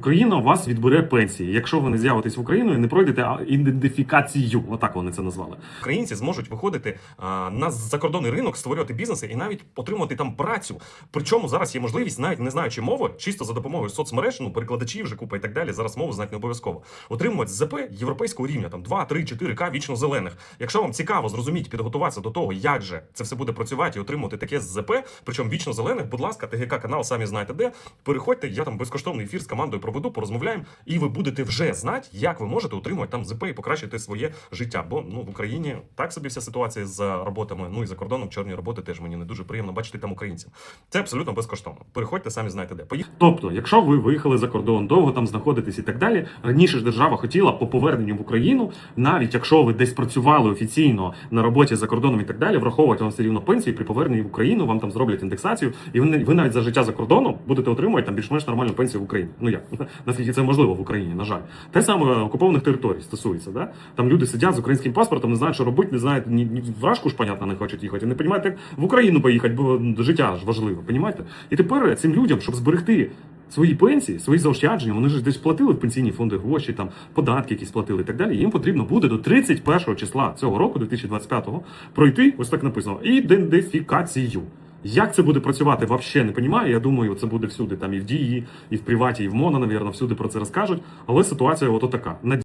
Україна у вас відбере пенсії, якщо ви не з'явитесь в Україну і не пройдете ідентифікацію. Отак вони це назвали. Українці зможуть виходити а, на закордонний ринок, створювати бізнеси і навіть отримувати там працю. Причому зараз є можливість, навіть не знаючи мови, чисто за допомогою соцмереж, ну перекладачів вже купа і так далі. Зараз мову знати не обов'язково. Отримувати ЗП європейського рівня, там 2, 3, 4 к вічно зелених. Якщо вам цікаво зрозуміти, підготуватися до того, як же це все буде працювати і отримувати таке ЗП, причому вічно зелених, будь ласка, ТГК канал, самі знаєте де. Переходьте, я там безкоштовний ефір з командою проведу, порозмовляємо, і ви будете вже знати, як ви можете отримувати там ЗП і покращити своє життя. Бо ну в Україні так собі вся ситуація з роботами. Ну і за кордоном чорні роботи теж мені не дуже приємно бачити там українців. Це абсолютно безкоштовно. Переходьте, самі знаєте де. Поїхали. Тобто, якщо ви виїхали за кордон, довго там знаходитесь і так далі, раніше ж держава хотіла по поверненню в Україну, навіть якщо ви десь працювали офіційно на роботі за кордоном і так далі, враховувати вам все рівно пенсії при поверненні в Україну, вам там зроблять індексацію, і ви навіть за життя за кордоном будете отримувати там більш-менш нормальну пенсію в Україні. Ну як наскільки це можливо в Україні, на жаль, те саме окупованих територій стосується. Да? Там люди сидять з українським паспортом, не знають, що робити, не знають ні, ні в Рашку ж, понятно, не хочуть їхати, не розуміють, як в Україну поїхати, бо життя ж важливо, понімаєте? І тепер цим людям, щоб зберегти свої пенсії, свої заощадження, вони ж десь платили в пенсійні фонди гроші, там податки якісь платили і так далі. Їм потрібно буде до 31 числа цього року, 2025-го, пройти, ось так написано, ідентифікацію. Як це буде працювати, взагалі не розумію. Я думаю, це буде всюди, там і в дії, і в приваті, і в МОНа, навірно, всюди про це розкажуть. Але ситуація ото така.